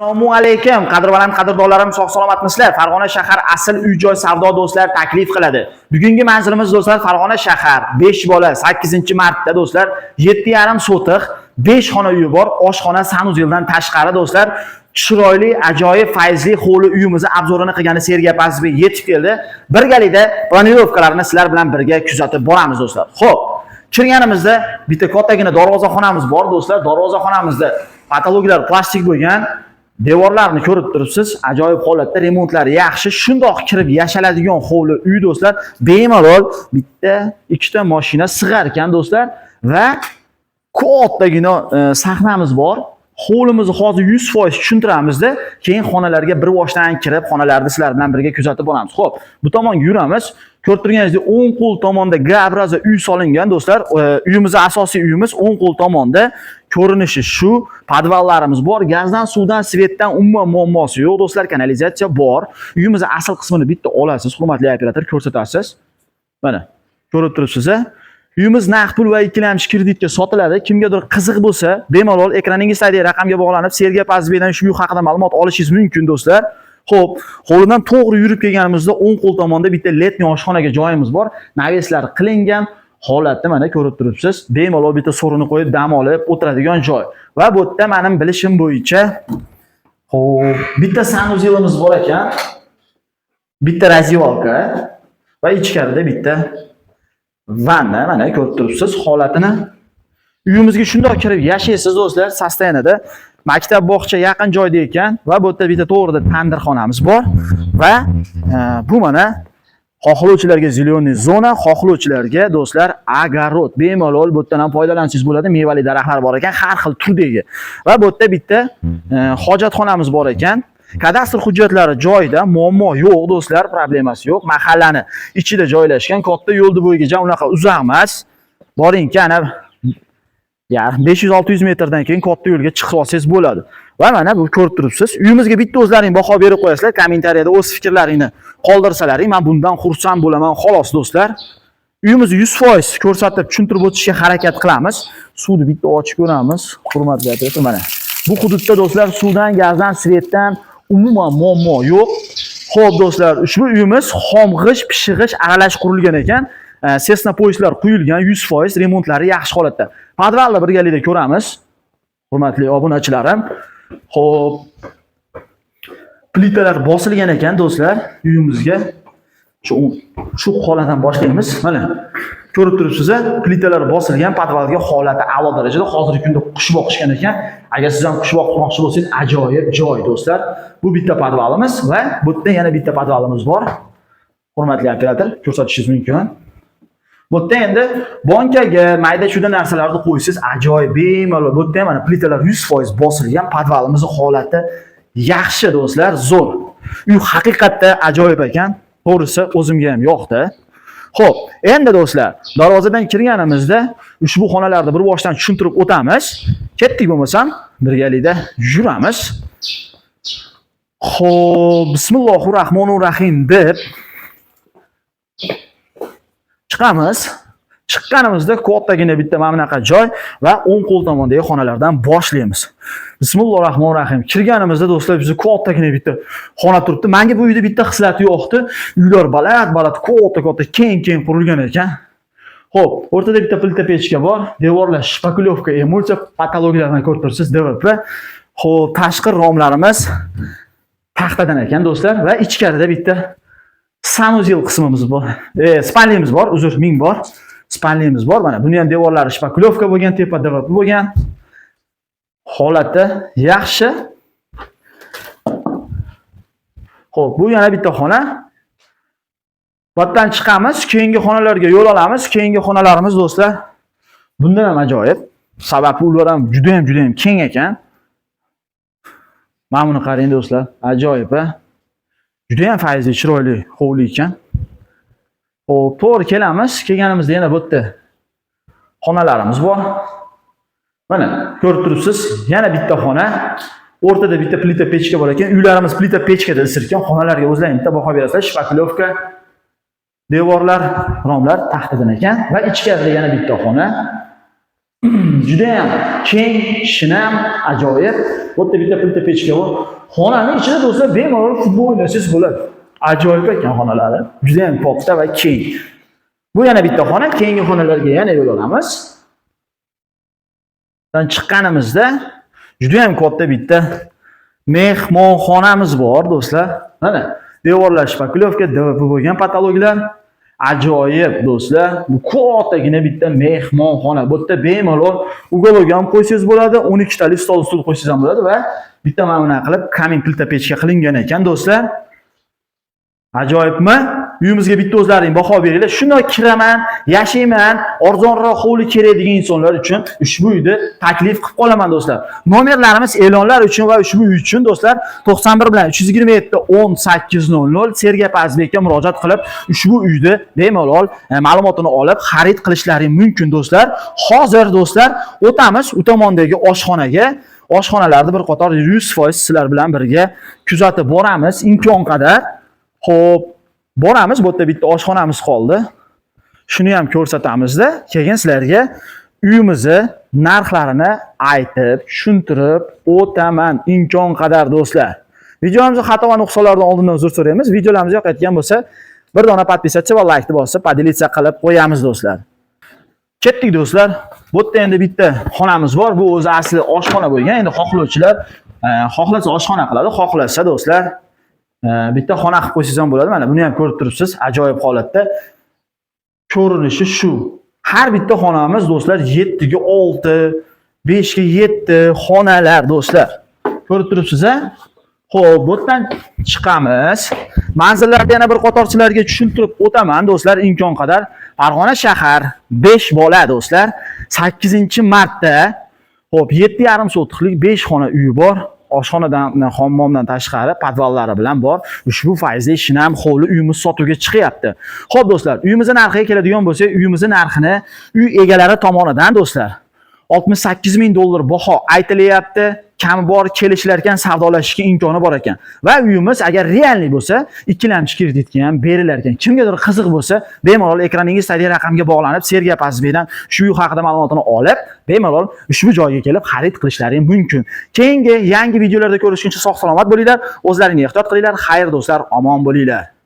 Assalomu alaykum, qadrbaland qadrdonlarim, sog' salomatmisizlar? Farg'ona shahar asl uy-joy savdo do'stlar taklif qiladi. Bugungi manzilimiz do'stlar Farg'ona shahar 5 bola 8-martda do'stlar 7,5 sotix 5 xona uyi bor, oshxona sanuzeldan tashqari do'stlar chiroyli, ajoyib, fayzli hovli uyimizni obzorini qilgani Sergey Pazbek yetib keldi. Birgalikda planirovkalarni sizlar bilan birga kuzatib boramiz do'stlar. Xo'p, kirganimizda bitta kattagina darvozaxonamiz bor do'stlar. Darvozaxonamizda patologlar plastik bo'lgan, devorlarni ko'rib turibsiz. Ajoyib holatda remontlari yaxshi. Shundoq kirib yashaladigan hovli uy do'stlar bemalol bitta ikkita mashina sig'ar ekan do'stlar. Va kattagina e, sahnamiz bor. Hovlimizni hozir 100% tushuntiramizda keyin xonalarga bir boshdan kirib xonalarni sizlar bilan birga kuzatib boramiz ho'p bu tomonga yuramiz. Ko'rib turganingizdek o'ng qo'l tomonda g uy solingan do'stlar. E, uyimizni asosiy uyimiz o'ng qo'l tomonda ko'rinishi shu. Podvallarimiz bor. Gazdan suvdan svetdan umuman muammosi yo'q do'stlar. Kanalizatsiya bor. Uyimizni asl qismini bitta olasiz. Hurmatli operator ko'rsatasiz. Mana ko'rib turibsiz a uyimiz naqd pul va ikkilamchi kreditga sotiladi. Kimgadir qiziq bo'lsa bemalol ekraningizdagi raqamga bog'lanib sergey pazbekdan shu uy haqida ma'lumot olishingiz mumkin do'stlar. Xo'p, hovlidan to'g'ri yurib kelganimizda o'ng qo'l tomonda bitta letniy oshxonaga joyimiz bor. Naveslar qilingan holatni mana ko'rib turibsiz. Bemalol bitta so'rini qo'yib dam olib o'tiradigan joy. Va bu yerda mening bilishim bo'yicha Xo'p, bitta sanuzelimiz bor ekan. Bitta razyevalka va ichkarida bitta vanna mana ko'rib turibsiz holatini. Uyimizga shundoq kirib yashaysiz do'stlar, sostoyanida maktab bog'cha yaqin joyda ekan va bu yerda bitta to'g'rida tandirxonamiz bor va e, bu mana xohlovchilarga зеленый zona, xohlovchilarga do'stlar огород bemalol bu yerdan ham foydalansangiz bo'ladi. Mevali daraxtlar bor ekan, har xil turdagi. Va bu yerda bitta e, hojatxonamiz bor ekan. Kadastr hujjatlari joyida, muammo yo'q do'stlar, problemasi yo'q. Mahallani ichida joylashgan, katta yo'lni bo'yiga unaqa uzoq emas. Boringki, ana ya'ni 500-600 metrdan keyin katta yo'lga chiqib olsangiz bo'ladi. Va mana bu ko'rib turibsiz. Uyimizga bitta o'zlaring baho berib qo'yasizlar, kommentariyada o'z fikrlaringni qoldirsalaring, men bundan xursand bo'laman xolos do'stlar. Uyimizni 100% ko'rsatib tushuntirib o'tishga harakat qilamiz. Suvni bitta ochib ko'ramiz. Hurmatli operator, mana. Bu hududda do'stlar suvdan, gazdan, svetdan umuman muammo yo'q. Xo'p do'stlar, ushbu uyimiz xomg'ish, pishig'ish aralash qurilgan ekan. Э, Sesna poyezdlar quyilgan 100% remontlari yaxshi holatda. Podvalni birgalikda ko'ramiz. Hurmatli obunachilarim. Xo'p. Plitalar bosilgan ekan do'stlar uyimizga. Shu shu holatdan boshlaymiz. Mana ko'rib turibsiz, plitalar bosilgan, podvalga holati a'lo darajada. Hozirgi kunda qush boqishgan ekan. Agar siz ham qush boqmoqchi bo'lsangiz, ajoyib joy do'stlar. Bu bitta podvalimiz va bu yerda yana bitta podvalimiz bor. Hurmatli operator, ko'rsatishingiz mumkin. Bu yerda endi bankaga mayda chuyda narsalarni qo'ysiz ajoyib bemalol. Bu yerda mana plitalar 100% bosilgan, podvalimizni holati yaxshi do'stlar, zo'r. Uy haqiqatda ajoyib ekan. To'g'risi o'zimga ham yoqdi. Xo'p, endi do'stlar, darvozadan kirganimizda ushbu xonalarni bir boshdan tushuntirib o'tamiz. Ketdik bo'lmasam, birgalikda yuramiz. Xo'p, bismillohir rohmanir rohim deb chiqamiz. Chiqqanimizda kattagina bitta mana bunaqa joy va o'ng qo'l tomondagi xonalardan boshlaymiz. bismillohi rohmanir rohim. Kirganimizda do'stlar bizda kattagina bitta xona turibdi. manga bu uyda bitta xislati yo'qdi. Uylar baland-baland, katta-katta, keng-keng qurilgan ekan. Xo'p, o'rtada bitta plita pechka bor, devorlar shpakulyovka, emulsiya patologlarni ko'rib turibsiz, DVP. Xo'p, tashqi romlarimiz taxtadan ekan do'stlar va ichkarida bitta sanuzel qismimiz bor. E, spanlimiz bor, uzr, ming bor. Spanlimiz bor. Mana buni ham devorlari shpakulyovka bo'lgan, tepa DVP bo'lgan. Holati yaxshi. Xo'p, bu yana bitta xona. Botdan chiqamiz, keyingi xonalarga yo'l olamiz. Keyingi xonalarimiz do'stlar bundan ham ajoyib. Sababi ular ham juda ham juda ham keng ekan. Mana buni qarang do'stlar, ajoyib. Juda ham fayzli, chiroyli hovli ekan. Xo'p, to'g'ri kelamiz. Kelganimizda yana bu yerda xonalarimiz bor. Mana ko'rib turibsiz, yana bitta xona. O'rtada bitta plita pechka bor ekan. Uylarimiz plita pechkada isirgan, xonalarga o'zlaring bitta baho berasizlar. Shpakulyovka, devorlar, romlar taxtadan ekan va ichkarida yana bitta xona. judayam keng shinam ajoyib. Bu bitta bitta pechka bor xonani ichida do'stlar bemalol futbol o'ynasangiz bo'ladi. Ajoyib ekan xonalari. Juda ham va keng. Bu yana bitta xona keyingi xonalarga yana yo'l olamiz dan chiqqanimizda juda ham katta bitta mehmonxonamiz bor do'stlar. Mana devorlar shpaklyovka dvp bo'lgan patologlar. Ajoyib do'stlar. Bu kattagina bitta mehmonxona. Bu yerda bemalol uголок ham qo'ysangiz bo'ladi 12 ikkitalik stol stul qo'ysangiz ham bo'ladi va bitta mana bunaqa qilib kamin plita pechka qilingan ekan do'stlar. Ajoyibmi? Uyimizga bitta o'zlaring baho beringlar. Shundoq kiraman yashayman arzonroq hovli kerak degan insonlar uchun ushbu uyni taklif qilib qolaman do'stlar. Nomerlarimiz e'lonlar uchun va ushbu uy uchun do'stlar 91 bilan 327 1800 sergey pazbekka murojaat qilib ushbu uyni bemalol e, ma'lumotini olib xarid qilishlaring mumkin do'stlar. Hozir do'stlar o'tamiz u tomondagi oshxonaga. Oshxonalarni bir qator 100% sizlar bilan birga kuzatib boramiz. İmkon qadar. Xo'p, boramiz. Bu yerda bitta oshxonamiz qoldi. Shuni ham ko'rsatamizda, keyin sizlarga uyimizni narxlarini aytib, tushuntirib o'taman imkon qadar do'stlar. Videomizni xato va nuqsonlardan oldindan uzr so'raymiz. Videolarimiz yoqayotgan bo'lsa, bir dona подписаться va laykni bosib, поделиться qilib qo'yamiz do'stlar. Ketdik do'stlar. Bu yerda endi bitta xonamiz bor. Bu o'zi asli oshxona bo'lgan. Endi xohlovchilar eh, xohlasa oshxona qiladi, xohlasa do'stlar bitta xona qilib qo'ysangiz ham bo'ladi mana buni ham ko'rib turibsiz. Ajoyib holatda. Ko'rinishi shu. Har bitta xonamiz do'stlar yettiga olti beshga yetti xonalar do'stlar. Ko'rib turibsiz a ho'p bu yerdan chiqamiz. Manzillarni yana bir qatorchilarga tushuntirib o'taman do'stlar imkon qadar. Farg'ona shahar besh bola do'stlar. Sakkizinchi martda ho'p yetti yarim sotixlik besh xona uyi bor. Oshxonadan hammomdan tashqari podvallari bilan bor. Ushbu foizli shinam hovli uyimiz sotuvga chiqyapti. Ho'p do'stlar uyimizni narxiga keladigan bo'lsak uyimizni narxini uy egalari tomonidan do'stlar 68 ming dollar baho aytilyapti. Kami bor kelishlar ekan savdolashishga imkoni bor ekan. Va uyimiz agar realniy bo'lsa ikkilamchi kreditga ham berilar ekan kimgadir qiziq bo'lsa bemalol ekraningizdagi raqamga bog'lanib sergey pazbekdan shu uy haqida ma'lumotini olib bemalol ushbu joyga kelib xarid qilishlaring mumkin. Keyingi yangi videolarda ko'rishguncha sog' salomat bo'linglar. O'zlaringga ehtiyot qilinglar. Xayr do'stlar omon bo'linglar